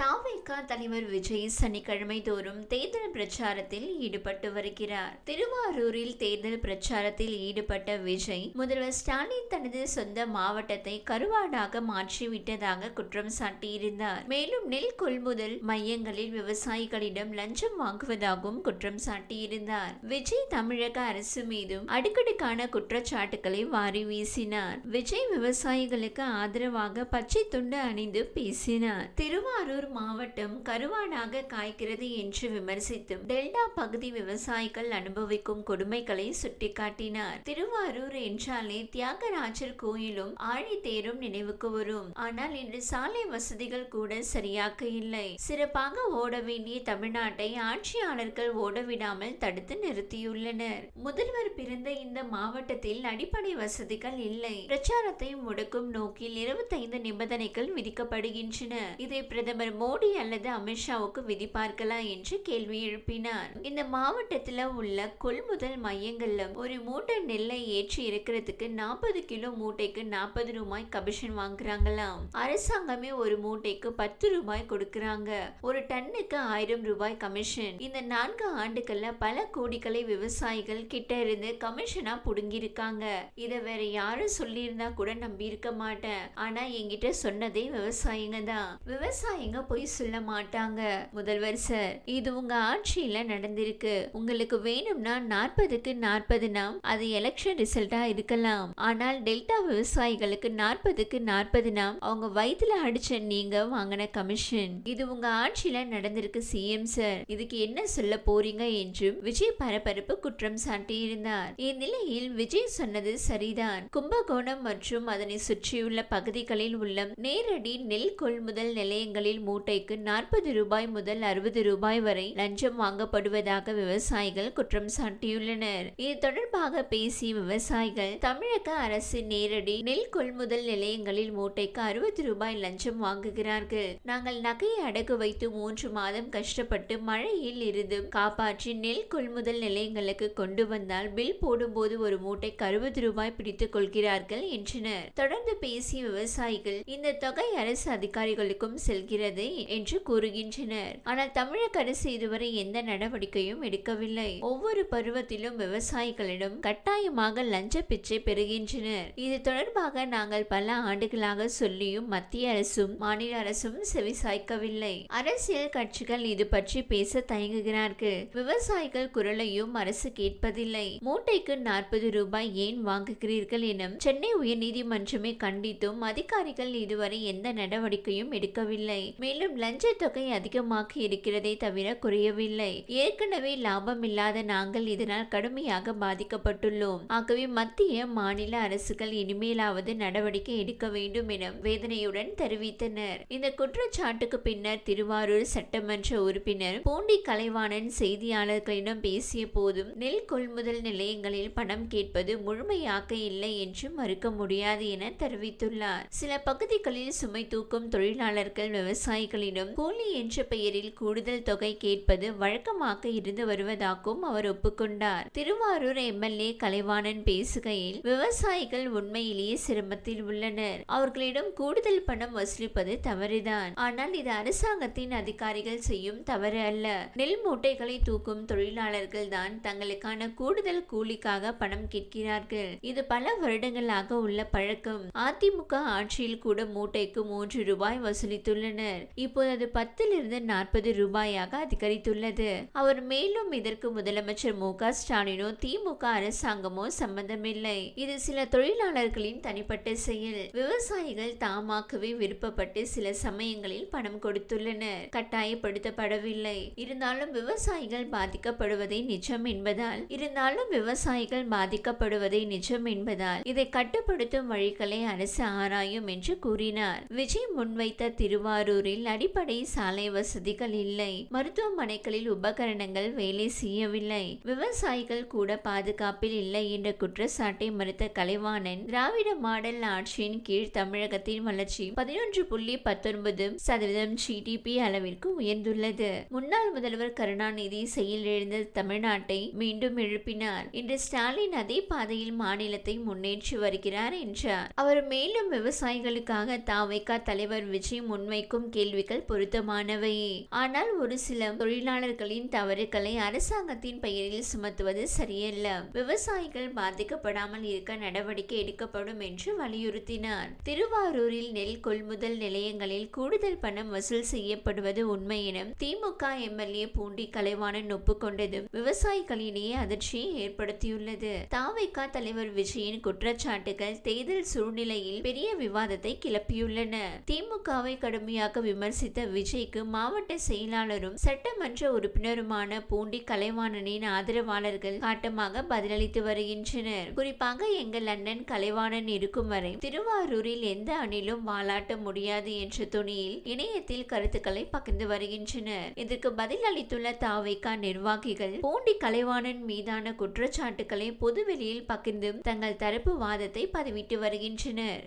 தாவேகா தலைவர் விஜய் சனிக்கிழமை தோறும் தேர்தல் பிரச்சாரத்தில் ஈடுபட்டு வருகிறார். திருவாரூரில் தேர்தல் பிரச்சாரத்தில் ஈடுபட்ட விஜய் முதல்வர் ஸ்டாலின் தனது சொந்த மாவட்டத்தை கருவாடாக மாற்றிவிட்டதாக குற்றம் சாட்டியிருந்தார். மேலும் நெல் கொள்முதல் மையங்களில் விவசாயிகளிடம் லஞ்சம் வாங்குவதாகவும் குற்றம் சாட்டியிருந்தார். விஜய் தமிழக அரசு மீதும் அடுக்கடுக்கான குற்றச்சாட்டுகளை வாரி வீசினார். விஜய் விவசாயிகளுக்கு ஆதரவாக பச்சை துண்டு அணிந்து பேசினார். திருவாரூர் மாவட்டம் கருவாடாக காய்க்கிறது என்று விமர்சித்தும் டெல்டா பகுதி விவசாயிகள் அனுபவிக்கும் கொடுமைகளை சுட்டிக்காட்டினார். திருவாரூர் என்றாலே தியாகராஜர் கோயிலும் ஆழித்தேரும் நினைவுக்கு வரும். ஆனால் இன்று சாலை வசதிகள் கூட சரியாக இல்லை. சிறப்பாக ஓட வேண்டிய தமிழ்நாட்டை ஆட்சியாளர்கள் ஓடவிடாமல் தடுத்து நிறுத்தியுள்ளனர். முதல்வர் பிறந்த இந்த மாவட்டத்தில் அடிப்படை வசதிகள் இல்லை. பிரச்சாரத்தை முடக்கும் நோக்கில் இருபத்தைந்து நிபந்தனைகள் விதிக்கப்படுகின்றன. இதை பிரதமர் மோடி அல்லது அமித்ஷாவுக்கு விதிப்பார்களா என்று கேள்வி எழுப்பினார். இந்த மாவட்டத்தில் உள்ள கொள்முதல் மையங்கள்ல ஒரு மூட்டை நெல்லை ஏற்றி இருக்கிறதுக்கு நாற்பது கிலோ மூட்டைக்கு நாற்பது ரூபாய் கமிஷன் வாங்குறாங்களாம். அரசாங்கமே ஒரு மூட்டைக்கு பத்து ரூபாய் கொடுக்கறாங்க. ஒரு டன்னுக்கு ஆயிரம் ரூபாய் கமிஷன். இந்த நான்கு ஆண்டுகள்ல பல கோடிகளை விவசாயிகள் கிட்ட இருந்து கமிஷனா புடுங்கியிருக்காங்க. இத வேற யாரும் சொல்லியிருந்தா கூட நம்பி இருக்க மாட்டேன். ஆனா என்கிட்ட சொன்னதே விவசாயிங்க தான். விவசாயிங்க பொய் சொல்ல மாட்டாங்க. முதல்வர் சார் இது உங்க ஆட்சியில நடந்திருக்கு. உங்களுக்கு வேணும்னா நாற்பதுக்கு நாற்பதுனா அது எலெக்ஷன் ரிசல்ட்டா இருக்கலாம். ஆனால் டெல்டா விவசாயிகளுக்கு நாற்பதுக்கு நாற்பதுனா அவங்க வயிற்றுல அடிச்ச நீங்க வாங்கின கமிஷன் இது உங்க ஆட்சியில நடந்திருக்கு சிஎம் சார். இதுக்கு என்ன சொல்ல போறீங்க? என்றும் விஜய் பரபரப்பு குற்றம் சாட்டியிருந்தார். இந்நிலையில் விஜய் சொன்னது சரிதான். கும்பகோணம் மற்றும் அதனை சுற்றியுள்ள பகுதிகளில் உள்ள நேரடி நெல் கொள்முதல் நிலையங்களில் மூட்டைக்கு நாற்பது ரூபாய் முதல் அறுபது ரூபாய் வரை லஞ்சம் வாங்கப்படுவதாக விவசாயிகள் குற்றம் சாட்டியுள்ளனர். இது தொடர்பாக பேசிய விவசாயிகள் தமிழக அரசு நேரடி நெல் கொள்முதல் நிலையங்களில் மூட்டைக்கு அறுபது ரூபாய் லஞ்சம் வாங்குகிறார்கள். நாங்கள் நகையை அடகு வைத்து மூன்று மாதம் கஷ்டப்பட்டு மழையில் இருந்து காப்பாற்றி நெல் கொள்முதல் நிலையங்களுக்கு கொண்டு வந்தால் பில் போடும்போது ஒரு மூட்டைக்கு அறுபது ரூபாய் பிடித்துக் கொள்கிறார்கள் என்றனர். தொடர்ந்து பேசிய விவசாயிகள் இந்த தொகை அரசு அதிகாரிகளுக்கும் செல்கிறது. என்று கூறுகின்றனர். ஆனால் தமிழக அரசு இதுவரை எந்த நடவடிக்கையும் எடுக்கவில்லை. ஒவ்வொரு பருவத்திலும் விவசாயிகளிடம் கட்டாயமாக லஞ்ச பிச்சை பெறுகின்றனர். இது தொடர்பாக நாங்கள் பல ஆண்டுகளாக சொல்லியும் மத்திய அரசும் மாநில அரசும் செவிசாய்க்கவில்லை அரசியல் கட்சிகள் இது பற்றி பேச தயங்குகிறார்கள். விவசாயிகள் குரலையும் அரசு கேட்பதில்லை. மூட்டைக்கு நாற்பது ரூபாய் ஏன் வாங்குகிறீர்கள் என சென்னை உயர்நீதிமன்றமே கண்டித்தும் அதிகாரிகள் இதுவரை எந்த நடவடிக்கையும் எடுக்கவில்லை. மேலும் லஞ்ச தொகை அதிகமாக இருக்கிறதே தவிர குறையவில்லை. ஏற்கனவே லாபம் இல்லாத நாங்கள் இதனால் கடுமையாக பாதிக்கப்பட்டுள்ளோம். ஆகவே மத்திய மாநில அரசுகள் இனிமேலாவது நடவடிக்கை எடுக்க வேண்டும் என வேதனையுடன் தெரிவித்தனர். இந்த குற்றச்சாட்டுக்கு பின்னர் திருவாரூர் சட்டமன்ற உறுப்பினர் பூண்டி கலைவாணன் செய்தியாளர்களிடம் பேசிய போதும் நெல் கொள்முதல் நிலையங்களில் பணம் கேட்பது முழுமையாக இல்லை என்று மறுக்க முடியாது என தெரிவித்துள்ளார். சில பகுதிகளில் சுமை தூக்கும் தொழிலாளர்கள் விவசாயிகளிடம் கூலி என்ற பெயரில் கூடுதல் தொகை கேட்பது வழக்கமாக இருந்து வருவதாகவும் அவர் ஒப்புக்கொண்டார். திருவாரூர் எம்எல்ஏ கலைவாணன் பேசுகையில் விவசாயிகள் உண்மையிலேயே சிரமத்தில் உள்ளனர். அவர்களிடம் கூடுதல் பணம் வசூலிப்பது தவறுதான். ஆனால் இது அரசாங்கத்தின் அதிகாரிகள் செய்யும் தவறு அல்ல. நெல் மூட்டைகளை தூக்கும் தொழிலாளர்கள் தான் தங்களுக்கான கூடுதல் கூலிக்காக பணம் கேட்கிறார்கள். இது பல வருடங்களாக உள்ள பழக்கம். அதிமுக ஆட்சியில் கூட மூட்டைக்கு மூன்று ரூபாய் வசூலித்துள்ளனர். இப்போது அது பத்திலிருந்து நாற்பது ரூபாயாக அதிகரித்துள்ளது. அவர் மேலும் இதற்கு முதலமைச்சர் மு க ஸ்டாலினோ திமுக அரசாங்கமோ சம்பந்தமில்லை. இது சில தொழிலாளர்களின் தனிப்பட்ட செயல். விவசாயிகள் தாமாகவே விருப்பப்பட்டு சில சமயங்களில் பணம் கொடுத்துள்ளனர். கட்டாயப்படுத்தப்படவில்லை. இருந்தாலும் விவசாயிகள் பாதிக்கப்படுவதை நிஜம் என்பதால் இருந்தாலும் விவசாயிகள் பாதிக்கப்படுவதை நிஜம் என்பதால் இதை கட்டுப்படுத்தும் வழிகளை அரசு ஆராயும் என்று கூறினார். விஜய் முன்வைத்த திருவாரூரில் அடிப்படை சாலை வசதிகள் இல்லை. மருத்துவமனைகளில் உபகரணங்கள் வேலை செய்யவில்லை. விவசாயிகள் கூட பாதுகாப்பில் இல்லை என்ற குற்றச்சாட்டை மறுத்த கலைவாணன் திராவிட மாடல் ஆட்சியின் கீழ் தமிழகத்தின் வளர்ச்சி பதினொன்று புள்ளி பத்தொன்பது சதவீதம் ஜிடிபி அளவிற்கு உயர்ந்துள்ளது. முன்னாள் முதல்வர் கருணாநிதி செயலிழந்த தமிழ்நாட்டை மீண்டும் எழுப்பினார். இன்று ஸ்டாலின் அதே பாதையில் மாநிலத்தை முன்னேற்றி வருகிறார் என்றார். அவர் மேலும் விவசாயிகளுக்காக தாவைக்கா தலைவர் விஜய் முன்வைக்கும் கேள்வி கேள்விகள் பொருத்தமானவை. ஆனால் ஒரு சில தொழிலாளர்களின் தவறுகளை அரசாங்கத்தின் பெயரில் சுமத்துவது சரியல்ல. விவசாயிகள் பாதிக்கப்படாமல் இருக்க நடவடிக்கை எடுக்கப்படும் என்று வலியுறுத்தினார். திருவாரூரில் நெல் கொள்முதல் நிலையங்களில் கூடுதல் பணம் வசூல் செய்யப்படுவது உண்மை என திமுக எம்எல்ஏ பூண்டி கலைவாணன் ஒப்புக்கொண்டது விவசாயிகளிடையே அதிர்ச்சியை ஏற்படுத்தியுள்ளது. தாவைக்கா தலைவர் விஜயின் குற்றச்சாட்டுகள் தேர்தல் சூழ்நிலையில் பெரிய விவாதத்தை கிளப்பியுள்ளன. திமுகவை கடுமையாக விமர்சித்த விஜய்க்கு மாவட்ட செயலாளரும் சட்டமன்ற உறுப்பினருமான பூண்டி கலைவாணனின் ஆதரவாளர்கள் காட்டமாக பதிலளித்து வருகின்றனர். குறிப்பாக எங்கள் அண்ணன் கலைவாணன் இருக்கும் வரை திருவாரூரில் எந்த அணிலும் வாலாட்ட முடியாது என்ற துணியில் இணையத்தில் கருத்துக்களை பகிர்ந்து வருகின்றனர். இதற்கு பதில் அளித்துள்ள தாவைக்கா நிர்வாகிகள் பூண்டி கலைவாணன் மீதான குற்றச்சாட்டுக்களை பொதுவெளியில் பகிர்ந்து தங்கள் தரப்பு வாதத்தை பதிவிட்டு வருகின்றனர்.